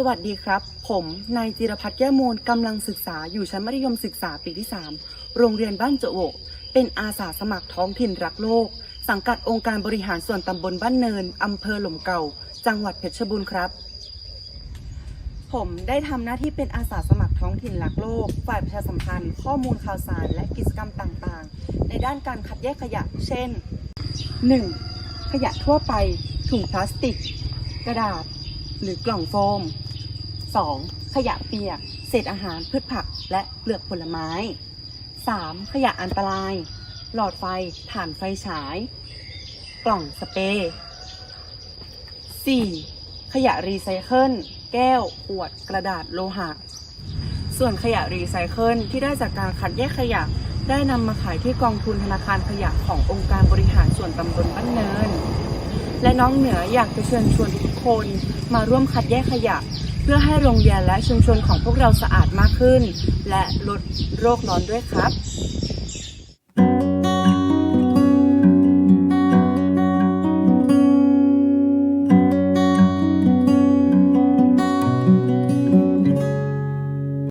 สวัสดีครับ ผมนายจิรพัฒน์แก้วมูลกำลังศึกษาอยู่ชั้นมัธยมศึกษาปีที่ 3 โรงเรียนบ้านโจโอกเป็นอาสาสมัครท้องถิ่นรักโลก สังกัดองค์การบริหารส่วนตำบลบ้านเนินอำเภอหล่มเก่า จังหวัดเพชรบูรณ์ครับ ผมได้ทำหน้าที่เป็นอาสาสมัครท้องถิ่นรักโลก ฝ่ายประชาสัมพันธ์ ข้อมูลข่าวสารและกิจกรรมต่างๆ ในด้านการคัดแยกขยะ เช่น 1. ขยะทั่วไป ถุงพลาสติก กระดาษ หรือกล่องโฟม 2. ขยะเปียก เศษอาหารพืชผักและเปลือกผลไม้ 3. ขยะอันตราย หลอดไฟถ่านไฟฉาย กล่องสเปรย์ 4. ขยะรีไซเคิล แก้ว ขวด กระดาษโลหะ ส่วนขยะรีไซเคิลที่ได้จากการคัดแยกขยะได้นำมาขายที่กองทุนธนาคารขยะขององค์การบริหารส่วนตำบลบ้านเนิน และน้องเหนืออยากจะเชิญชวนทุกคนมาร่วมคัดแยกขยะ เพื่อให้โรงเรียนและชุมชนของพวกเราสะอาดมากขึ้น และลดโรคร้อนด้วยครับ